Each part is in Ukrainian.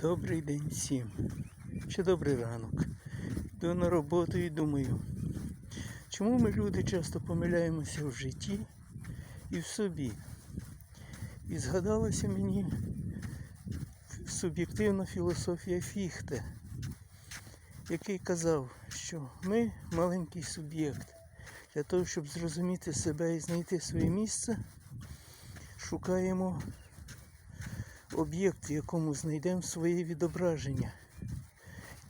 Добрий день всім. Чи добрий ранок. Йду на роботу і думаю, чому ми люди часто помиляємося в житті і в собі. І згадалася мені суб'єктивна філософія Фіхте, який казав, що ми маленький суб'єкт. Для того, щоб зрозуміти себе і знайти своє місце, шукаємо об'єкт, в якому знайдемо своє відображення,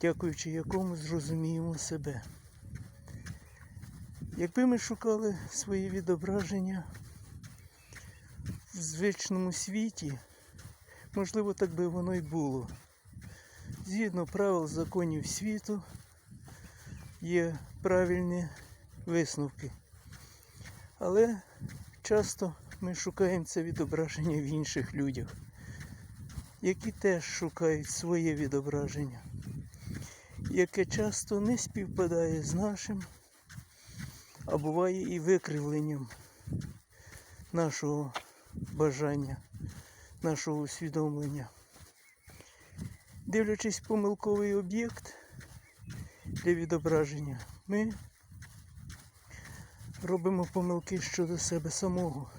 дякуючи якому зрозуміємо себе. Якби ми шукали своє відображення в звичному світі, можливо, так би воно й було. Згідно правил законів світу є правильні висновки. Але часто ми шукаємо це відображення в інших людях які теж шукають своє відображення, яке часто не співпадає з нашим, а буває і викривленням нашого бажання, нашого усвідомлення. Дивлячись помилковий об'єкт для відображення, ми робимо помилки щодо себе самого.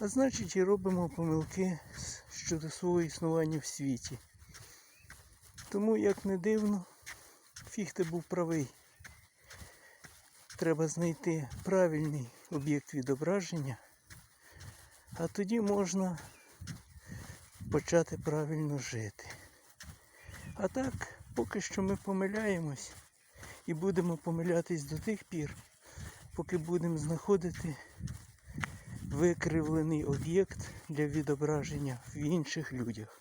А значить і робимо помилки щодо свого існування в світі. Тому, як не дивно, Фіхте був правий. Треба знайти правильний об'єкт відображення, а тоді можна почати правильно жити. А так, поки що ми помиляємось і будемо помилятись до тих пір, поки будемо знаходити викривлений об'єкт для відображення в інших людях.